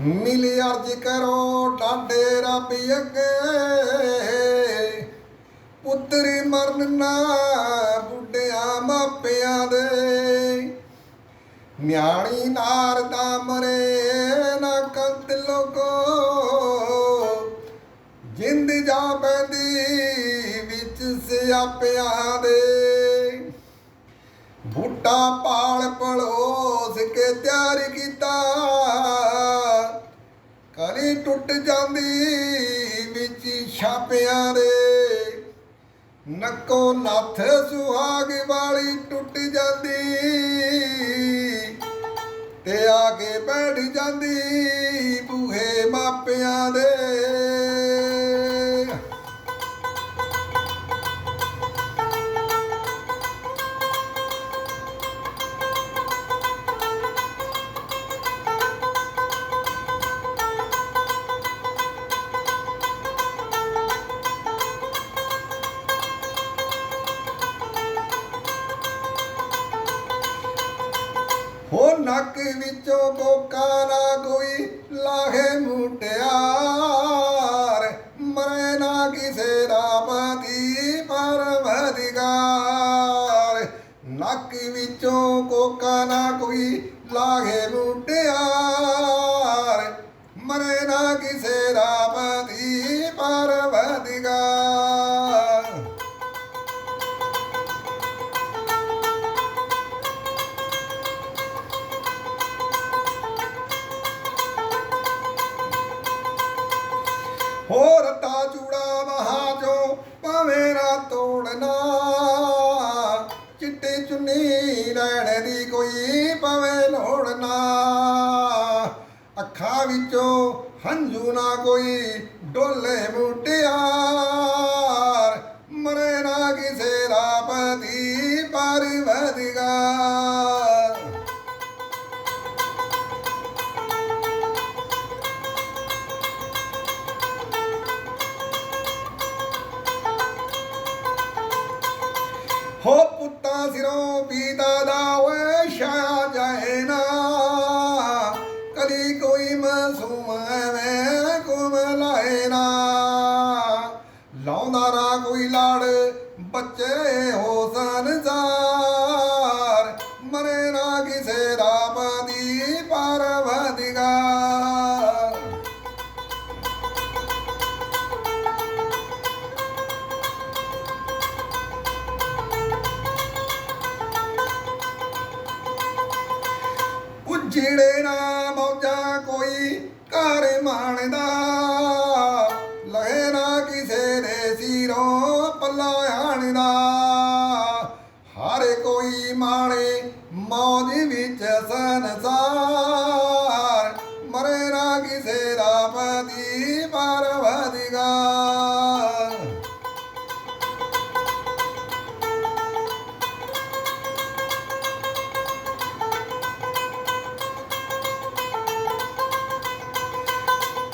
ਮਿਲੀ ਅਰਜ ਕਰੋ ਡਾਡੇ ਰੱਬ ਅੱਗੇ। ਪੁੱਤਰੀ ਮਰਨ ਨਾ, ਬੁੱਢਿਆਂ ਮਾਪਿਆਂ ਦੇ। ਨਿਆਣੀ ਨਾਰ ਦਾ ਮਰੇ ਨਾ ਕੰਤ ਲੋਕੋ। ਜਿੰਦ ਜਾ ਪੈਂਦੀ ਵਿੱਚ ਸਿਆਪਿਆਂ ਦੇ। ਬੂਟਾ ਪਾਲ ਪਲੋਸ ਕੇ ਤਿਆਰ ਕੀਤਾ ਟੁੱਟ ਜਾਂਦੀ, ਵਿੱਚ ਛਾਪਿਆਂ ਦੇ ਨੱਕੋ ਨੱਥ ਸੁਹਾਗ ਵਾਲੀ ਟੁੱਟ ਜਾਂਦੀ। ਤੇ ਆ ਕੇ ਬੈਠ ਜਾਂਦੀ ਬੂਹੇ ਮਾਪਿਆਂ ਦੇ ਹੋ ਨੱਕ ਵਿੱਚੋਂ ਕੋਕਾ ਨਾ ਕੋਈ ਲਾਹੇ ਮੁਟਿਆਰ। ਮਰੇ ਨਾ ਕਿਸੇ ਦਾ ਪਤੀ ਪਰਵਦਿਗਾਰ ਨੱਕ ਵਿੱਚੋਂ ਕੋਕਾ ਨਾ ਕੋਈ ਲਾਹੇ ਮੁਟਿਆਰ। ਮਰੇ ਨਾ ਕਿਸੇ ਦਾ ਪਤੀ ਪਰਵਦਿਗਾਰ ਹੋਰ ਤਾ ਚੂੜਾ ਵਹਾ ਜੋ, ਭਾਵੇਂ ਨਾ ਤੋੜਨਾ। ਚਿੱਟੀ ਚੁੰਨੀ ਲੈਣ ਦੀ ਕੋਈ ਭਾਵੇਂ ਲੋੜਨਾ ਅੱਖਾਂ ਵਿੱਚੋਂ ਹੰਝੂ ਨਾ ਕੋਈ, ਡੋਲੇ ਮੁਟਿਆਰ। ਮਰੇ ਨਾ ਕਿਸੇ ਰਾਪ ਦੀ ਹੋ ਪੁੱਤਾਂ ਸਿਰੋਂ ਪੀਤਾ ਦਾ ਓਏ ਛਾਇਆ ਜਾਏ ਨਾ। ਕਦੀ ਕੋਈ ਮਾਸੂਮ ਐਵੇਂ ਕੁਮ ਲਾਏ ਨਾ। ਲਾਉਂਦਾ ਨਾ ਕੋਈ ਲਾੜ, ਬੱਚੇ ਹੋ ਸੰਸਾਰ ਉਜੜੇ ਨਾ ਮੌਜਾਂ ਕੋਈ ਘਰ ਮਾਣਦਾ। ਲਹੇ ਨਾ ਕਿਸੇ ਦੇ ਸਿਰੋਂ ਪੱਲਾ ਆਣਦਾ। ਹਰ ਕੋਈ ਮਾਣੇ ਮੌਜ ਵਿੱਚ ਸੰਸਾਰ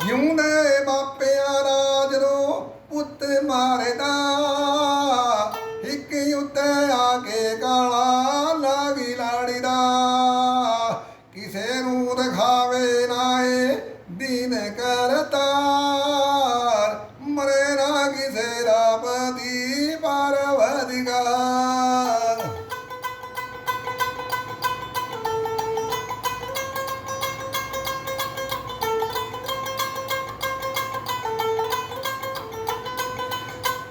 ਜਿਉਂਦੇ ਮਾਪਿਆਂ ਦਾ ਜਦੋਂ ਪੁੱਤ ਮਾਰਦਾ। ਇੱਕ ਉੱਤੇ ਆ ਕੇ ਕਾਲਾ ਲਾਗੀ ਦਾ ਕਿਸੇ ਨੂੰ ਦਿਖਾਵੇ ਨਾ ਏ ਦੀਨ ਕਰਤਾ।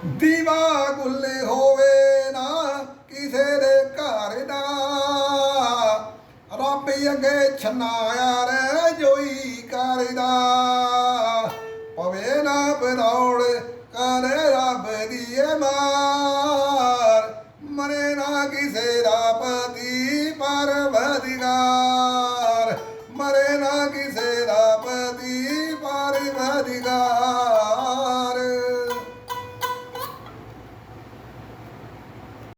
ਦੀਵਾ ਗੁੱਲੇ ਹੋਵੇ ਨਾ ਕਿਸੇ ਦੇ ਘਰ ਦਾ। ਰੱਬ ਅੱਗੇ ਛਨਾਇਆ ਯਾਰ ਜੋਈ ਕਰਦਾ। ਪਵੇ ਨਾ ਬਰੌੜ ਕਰੇ ਰੱਬ ਦੀ ਮਾਰ। ਮਰੇ ਨਾ ਕਿਸੇ ਦਾ ਪਤੀ ਪਰਵਦਿਗਾਰ ਮਰੇ ਨਾ ਕਿਸੇ ਦਾ ਪਤੀ ਪਰਵਦਿਗਾਰ